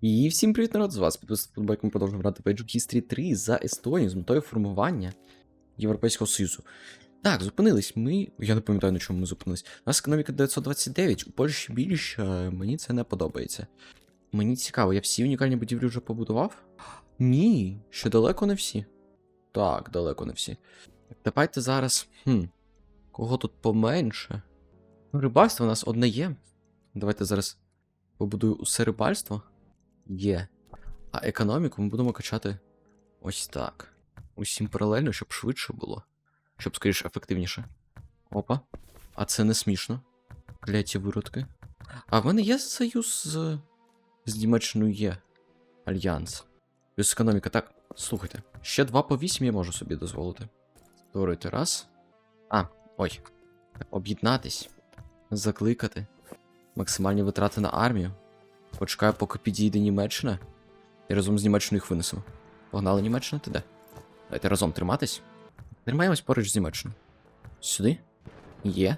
І всім привіт, народ! З вас підписуйтесь подбайк, ми продовжуємо грати в Age of History 3 за Естонію з метою формування Європейського Союзу. Так, зупинились ми. Я не пам'ятаю, на чому ми зупинились. У нас економіка 929, у Польщі більше, мені це не подобається. Мені цікаво, я всі унікальні будівлі вже побудував? Ні, ще далеко не всі. Так, далеко не всі. Так, давайте зараз. Хм. Кого тут поменше? Ну, рибальство у нас одне є. Давайте зараз побудую усе рибальство. Є. А економіку ми будемо качати ось так. Усім паралельно, щоб швидше було. Щоб скоріше ефективніше. Опа. А це не смішно. Кляті виродки. А в мене є союз з. з Німеччиною є. Альянс. Плюс економіка. Так, слухайте. Ще 2 по 8 я можу собі дозволити. Створити раз. А, ой. Об'єднатись. Закликати. Максимальні витрати на армію. Почекаю, поки підійде Німеччина. І разом з Німеччиною їх винесемо. Погнали Німеччина, ти де? Давайте разом триматись. Тримаємось поруч з Німеччиною. Сюди. Є.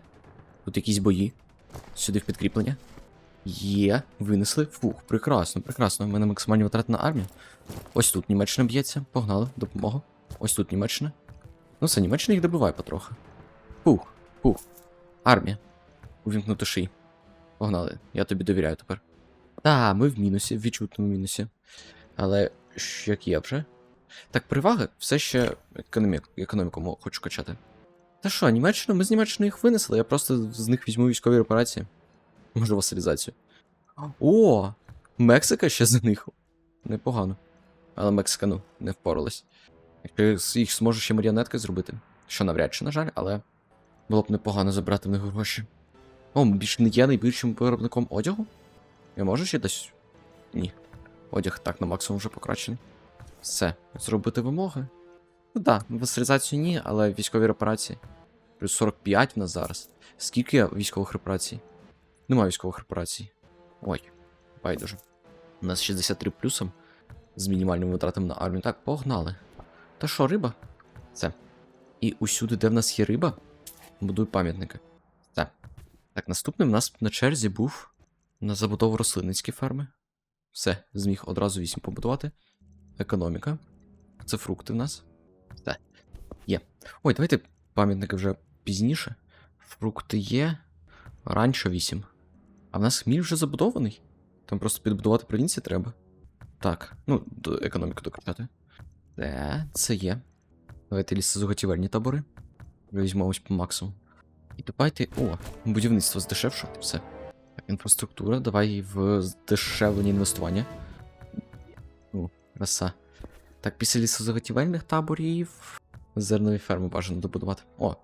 Тут якісь бої. Сюди в підкріплення. Є. Винесли. Фух, прекрасно, прекрасно. У мене максимальні витрати на армію. Ось тут Німеччина б'ється. Погнали, допомогу. Ось тут Німеччина. Ну все, Німеччина їх добиває потрохи. Фух, фух. Армія. Увімкнути ший. Погнали. Я тобі довіряю тепер. Та, ми в мінусі, в відчутному мінусі. Але як є вже. Так, переваги все ще економік, економіку хочу качати. Та що, Німеччина? Ми з Німеччини їх винесли, я просто з них візьму військові операції. Може, васалізацію. О! Мексика ще за них. Непогано. Але Мексика, ну, не впоралась. Якщо їх зможу ще маріонетки зробити. Що навряд чи, на жаль, але було б непогано забрати в них гроші. О, більш не є найбільшим виробником одягу? Я можу ще десь. Ні. Одяг так на максимум вже покращений. Все, зробити вимоги. Ну так, да, васалізацію ні, але військові репарації. Плюс 45 в нас зараз. Скільки військових репарацій? Немає військових репарацій. Ой, байдуже. У нас 63 плюсом з мінімальними витратами на армію. Так, погнали. Та що, риба? Все. І усюди, де в нас є риба, будуй пам'ятники. Все. Так, наступним у нас на черзі був на забудову рослинницькі ферми. Все, зміг одразу 8 побудувати. Економіка. Це фрукти в нас. Все. Є. Ой, давайте пам'ятники вже пізніше. Фрукти є. Ранчо 8. А в нас хміль вже забудований. Там просто підбудувати провінції треба. Так, ну, економіку докачати. Де, це є. Давайте лісозаготівельні табори. Візьмемо ось по максимуму. І давайте. О, будівництво здешевшити. Все. Інфраструктура, давай в здешевлені інвестування. О, краса. Так, після лісозаготівельних таборів. Зернові ферми бажано добудувати. О!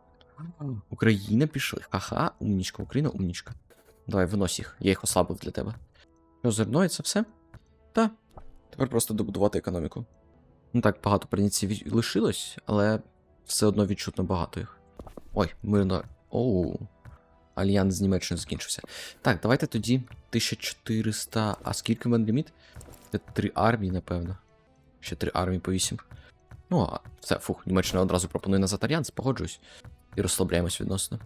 Україна пішли. Ха-ха, умнічка, Україна, умнічка. Давай, винось їх, я їх ослабив для тебе. Що, зерно і це все? Та. Тепер просто добудувати економіку. Ну так, багато провінцій лишилось, але все одно відчутно багато їх. Ой, мирно. Оу. Альянс з Німеччиною закінчився. Так, давайте тоді 1400. А скільки в мене ліміт? Це три армії, напевно. Ще три армії по 8. Ну, а все, фух, Німеччина одразу пропонує назад альянс, погоджуюсь. І розслабляємось відносно.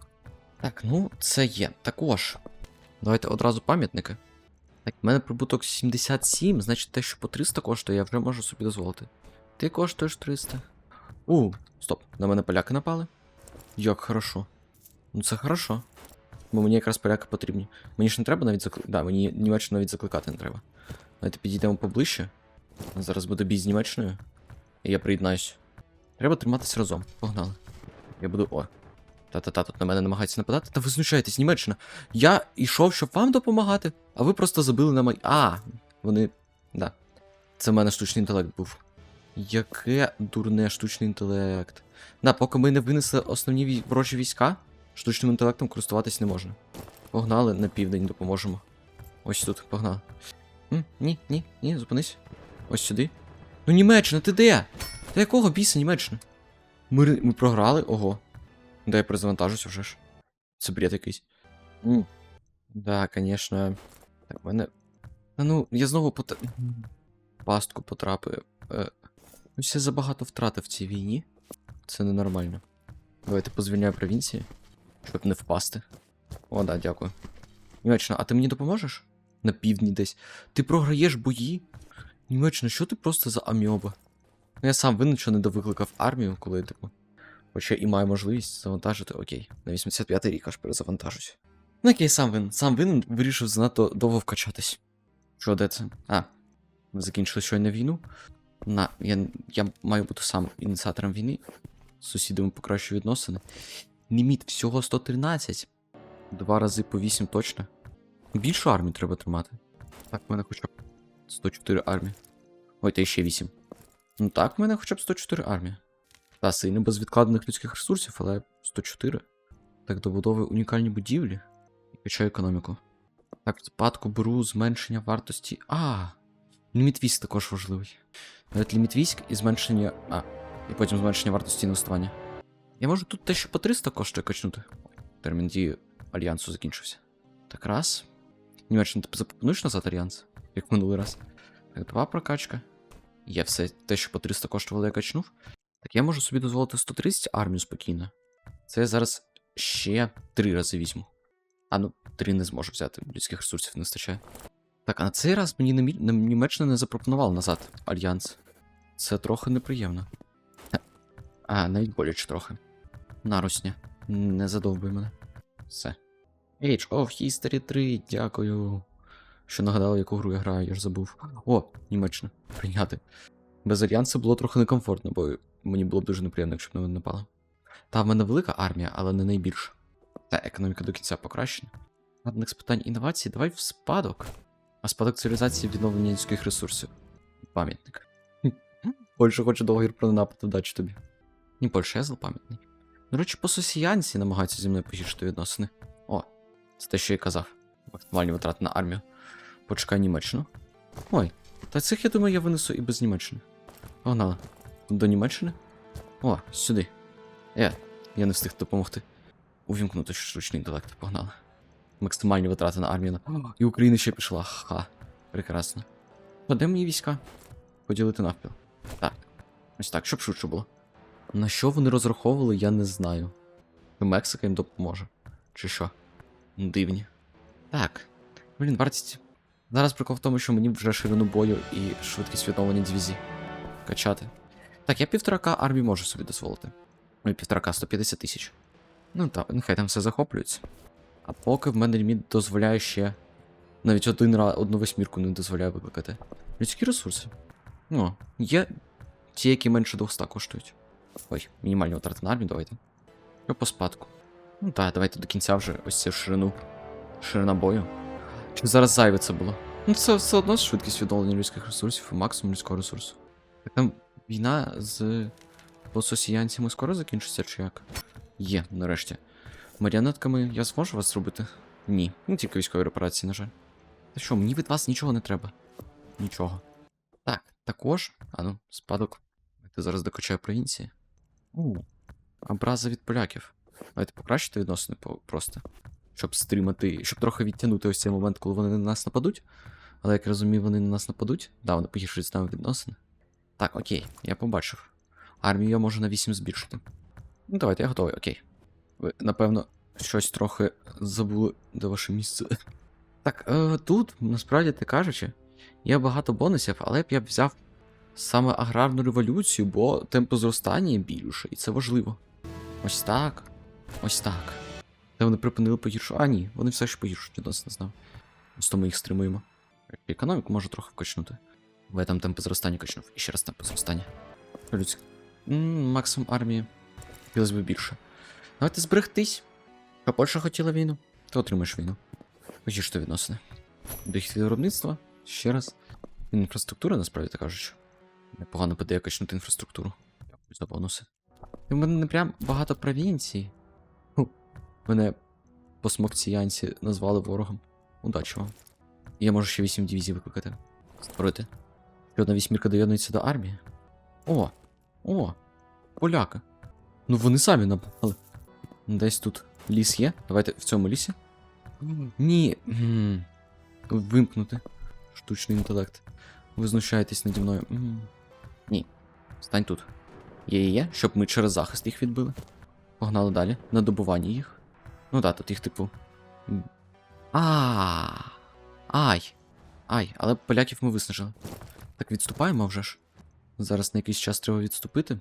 Так, ну, це є. Також. Давайте одразу пам'ятники. Так, в мене прибуток 77, значить те, що по 300 коштує, я вже можу собі дозволити. Ти коштуєш 300. У, стоп, на мене поляки напали. Як хорошо. Ну це хорошо. Бо мені якраз поляки потрібні. Мені ж не треба навіть закликати. Да, мені Німеччину навіть закликати не треба. Давайте підійдемо поближче. Зараз буде бій з Німеччиною. І я приєднаюсь. Треба триматися разом. Погнали. Я буду. О. Та-та-та, тут на мене намагаються нападати. Та ви знущаєтесь, Німеччина. Я йшов, щоб вам допомагати, а ви просто забили на май. А, вони. Да. Це в мене штучний інтелект був. Яке дурне штучний інтелект. Да, поки ми не винесли основні вій- ворожі війська, штучним інтелектом користуватись не можна. Погнали на південь, допоможемо. Ось тут, погнали. М, ні, ні, ні, зупинись. Ось сюди. Ну, Німеччина, ти де? Та якого біса Німеччина? Ми, ми програли? Ого. Да я перезавантажуся вже ж. Це бред якийсь. М. Да, конечно. Так, в мене. Та ну, я знову пот... пастку потрапив. Е... Ось я забагато втратив в цій війні. Це ненормально. Давайте позвільняю провінції, щоб не впасти. О, да, дякую. Німеччина, а ти мені допоможеш? на півдні десь. Ти програєш бої? Німеччина, що ти просто за амьоба? Ну, я сам винен, що не довикликав армію, коли типу. Хоча і маю можливість завантажити, окей. На 85-й рік аж перезавантажусь. Ну окей, сам винен. Сам винен вирішив занадто довго вкачатись. Що, де це? А, ми закінчили щойно війну. На, я, я маю бути сам ініціатором війни. З сусідами покращую відносини. Ліміт всього 113. Два рази по 8 точно. Більшу армію треба тримати. Так, в мене хоча б 104 армії. Ой, та ще 8. Ну так, в мене хоча б 104 армії. Та сильно без відкладених людських ресурсів, але 104. Так, добудовую унікальні будівлі і качаю економіку. Так, в спадку беру зменшення вартості. А! Ліміт військ також важливий. Навіть ліміт військ і зменшення. А, і потім зменшення вартості інвестування. Я можу тут те, що по 300 коштує качнути. Термін дії альянсу закінчився. Так, раз. Німеччина, ти запропонуєш назад альянс? Як минулий раз. Так, два прокачка. Є все те, що по 300 коштувало, я качнув. Так я можу собі дозволити 130 армію спокійно. Це я зараз ще три рази візьму. А ну, три не зможу взяти, людських ресурсів не вистачає. Так, а на цей раз мені Немі- Нем- Німеччина не запропонувала назад альянс. Це трохи неприємно. А, навіть боляче трохи. Нарусня. Не задовбуй мене. Все. Age of History 3, дякую. Що нагадали, яку гру я граю, я ж забув. О, Німеччина. Прийняти. Без альянсу було трохи некомфортно, бо мені було б дуже неприємно, якщо б на мене напали. Та в мене велика армія, але не найбільша. Та економіка до кінця покращена. Одних з питань інновацій, давай в спадок. А спадок цивілізації відновлення людських ресурсів. Пам'ятник. Польща хоче договір про напад, вдачі тобі. Ні, Польща, я злопам'ятний. До речі, пососіянці намагаються зі мною погіршити відносини. О, це те, що я казав. Максимальні витрати на армію. Почекай Німеччину. Ой, та цих, я думаю, я винесу і без Німеччини. Погнали. До Німеччини? О, сюди. Е, я не встиг допомогти. Увімкнути штучний інтелект, погнали. Максимальні витрати на армію. на- І Україна ще пішла. Ха. Прекрасно. А де мої війська? Поділити навпіл. Так. Ось так, щоб швидше було. На що вони розраховували, я не знаю. Мексика їм допоможе. Чи що? Дивні. Так. Блін, вартість. Зараз прикол в тому, що мені вже ширину бою і швидкість відновлення дивізій качати. Так, я півторака армії можу собі дозволити. Ну, півторака 150 тисяч. Ну так, нехай там все захоплюється. А поки в мене ліміт дозволяє ще. Навіть один раз одну восьмірку не дозволяє викликати. Людські ресурси. Ну, є ті, які менше 200 коштують. Ой, мінімальні витрати на армію, давайте. Що по спадку? Ну так, давайте до кінця вже ось цю ширину. Ширина бою. Чи зараз зайве це було? Ну, це все одно швидкість відновлення людських ресурсів і максимум людського ресурсу. Там війна з пососіянцями скоро закінчиться, чи як? Є, нарешті. Маріонетками я зможу вас зробити? Ні. Ну, тільки військові репарації, на жаль. Та що, мені від вас нічого не треба. Нічого. Так, також. А ну, спадок. Ти зараз докачаю провінції. У, образа від поляків. Давайте покращити відносини просто. Щоб стримати, щоб трохи відтягнути ось цей момент, коли вони на нас нападуть. Але як розумію, вони на нас нападуть. Да, вони погіршують з нами відносини. Так, окей, я побачив. Армію я можу на 8 збільшити. Ну, давайте, я готовий, окей. Ви, напевно, щось трохи забули, де ваше місце. Так, е, тут, насправді ти кажучи, є багато бонусів, але б я б взяв саме аграрну революцію, бо темпо зростання більше, і це важливо. Ось так. Ось так. Де вони припинили погіршувати. А, ні, вони все ще погіршують відносини з нами. Просто ми їх стримуємо. Економіку може трохи вкачнути. Бо я там темпо зростання качнув. І ще раз темпо зростання. Людське. Максимум армії. Хотілося б більше. Давайте зберегтись. А Польща хотіла війну, ти отримаєш війну. Погіршити відносини. Дохід від виробництва. Ще раз. Інфраструктура, насправді так кажучи. Непогано буде качнути інфраструктуру. Дякую за бонуси. В мене не прям багато провінцій. Ху. Мене посмокціянці назвали ворогом. Удачі вам. Я можу ще 8 дивізій викликати. Створити. Ще одна вісьмірка доєднується до армії. О! О! Поляки. Ну вони самі напали. Десь тут ліс є. Давайте в цьому лісі. Ні. Вимкнути. Штучний інтелект. Ви знущаєтесь наді мною. Ні. Стань тут. Є, є, є, щоб ми через захист їх відбили. Погнали далі. На добування їх. Ну так, тут їх, типу. А. Ай! Ай, але поляків ми виснажили. Так відступаємо вже ж. Зараз на якийсь час треба відступити.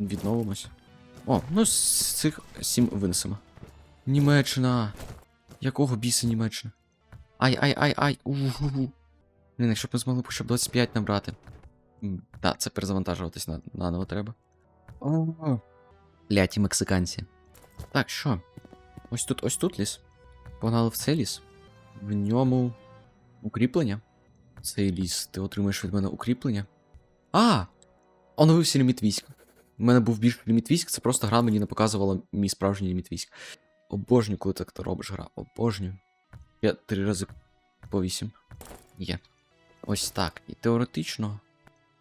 Відновимось. О, ну з цих сім винесемо. Німеччина! Якого біса Німеччина? Ай, ай, ай, ай! Угу. Блін, якщо б ми змогли б хоча б 25 набрати. Так, це перезавантажуватись на, наново треба. О, Ляті мексиканці. Так, що? Ось тут, ось тут ліс. Погнали в цей ліс. В ньому укріплення. Цей ліс, ти отримаєш від мене укріплення. А! Оновився ліміт військ. У мене був більший ліміт військ, це просто гра мені не показувала мій справжній ліміт військ. Обожнюю, коли так ти робиш гра. Обожнюю. Я три рази по вісім. Є. Ось так. І теоретично,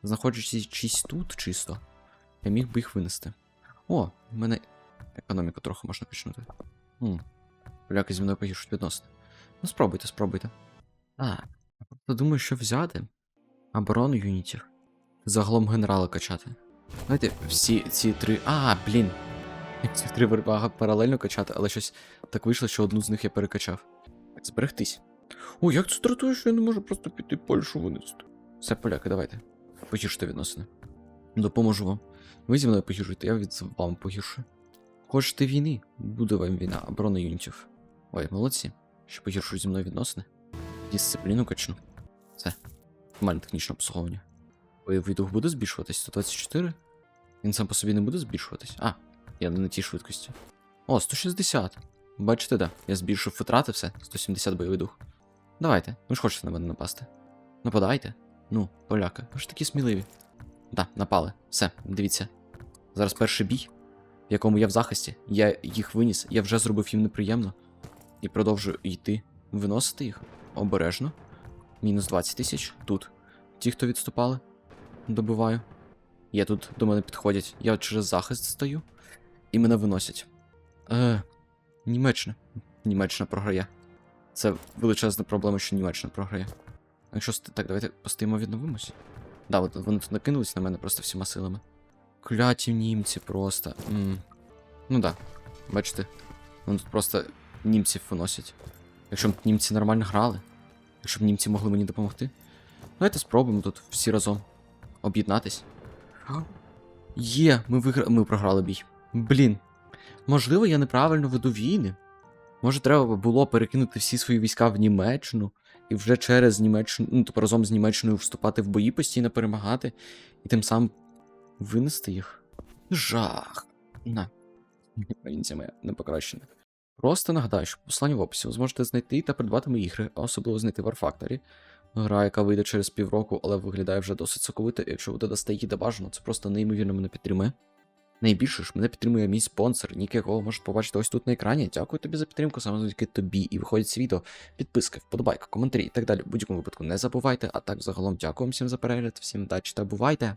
знаходячись тут чисто, я міг би їх винести. О, в мене економіку трохи можна качнути. Хм. Поляки зі мною погіршуть відносини. Ну, спробуйте, спробуйте. Так. Я просто думаю, що взяти. Оборону юнітів. Загалом генерала качати. Знаєте, всі ці три. А, блін. Ці три вербага паралельно качати, але щось так вийшло, що одну з них я перекачав. Зберегтись. О, як це дратує, що я не можу просто піти Польщу винести. Все, поляки, давайте. Погіршуйте відносини. Допоможу вам. Ви зі мною погіршуєте, я від вам погіршую. Хочете війни? Буде вам війна, оборона юнітів. Ой, молодці, що погіршують зі мною відносини. Дисципліну качну. Все. Нормальне технічне обслуговування. Бойовий дух буде збільшуватись 124? Він сам по собі не буде збільшуватись? А, я не на тій швидкості. О, 160. Бачите, да. Я збільшив витрати все. 170 бойовий дух. Давайте, ви ж хочете на мене напасти. Нападайте. Ну, поляки, ви ж такі сміливі. Да, напали. Все, дивіться. Зараз перший бій, в якому я в захисті. Я їх виніс, я вже зробив їм неприємно. І продовжую йти, виносити їх обережно. Мінус 20 тисяч тут. Ті, хто відступали, добиваю. Я тут до мене підходять. Я через захист стою, і мене виносять. Е, Німеччина. Німеччина програє. Це величезна проблема, що Німеччина програє. Якщо так, давайте постоїмо відновимось. Да, от вони тут накинулись на мене просто всіма силами. Кляті німці просто. м Ну да. Бачите, вони тут просто німців виносять. Якщо б німці нормально грали, якщо б німці могли мені допомогти. Давайте спробуємо тут всі разом об'єднатись. Є, ми вигра... ми програли бій. Блін. Можливо, я неправильно веду війни. Може, треба було перекинути всі свої війська в Німеччину і вже через Німеччину, ну, тобто разом з Німеччиною вступати в бої, постійно перемагати, і тим самим винести їх. Жах. На. Українця моя не покращена. Просто нагадаю, що послання в описі ви зможете знайти та придбати мої ігри, а особливо знайти War Factory. Гра, яка вийде через півроку, але виглядає вже досить соковито, і якщо ви додасте її до бажано, це просто неймовірно мене підтримує. Найбільше ж мене підтримує мій спонсор, нік якого можете побачити ось тут на екрані. Дякую тобі за підтримку, саме завдяки тобі. І виходить це відео. Підписки, вподобайка, коментарі і так далі. В будь-якому випадку не забувайте. А так загалом дякую всім за перегляд, всім удачі та бувайте!